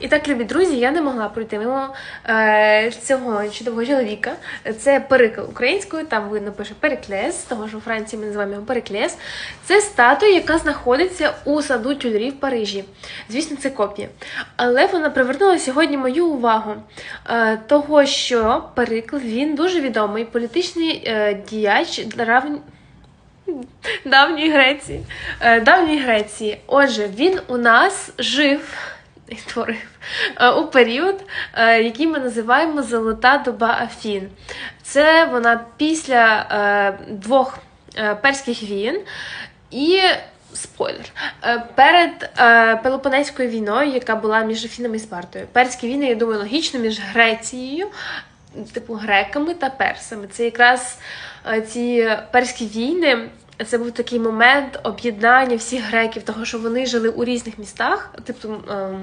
І так, любі друзі, я не могла пройти мимо е, цього чудового чоловіка. Це перикл українською, там видно пише Переклес, тому що у Франції ми називаємо його Переклес. Це статуя, яка знаходиться у саду тюльрі в Парижі. Звісно, це копія. Але вона привернула сьогодні мою увагу, е, того, що Перикл він дуже відомий політичний е, діяч драв- давньої Греції. Е, давньої Греції. Отже, він у нас жив і творив е, у період, е, який ми називаємо Золота доба Афін. Це вона після е, двох перських війн і. Спойлер. Перед Пелопонезькою війною, яка була між Афінами і Спартою. Перські війни, я думаю, логічно між Грецією, типу греками та персами. Це якраз ці перські війни. Це був такий момент об'єднання всіх греків, того що вони жили у різних містах, типу ем,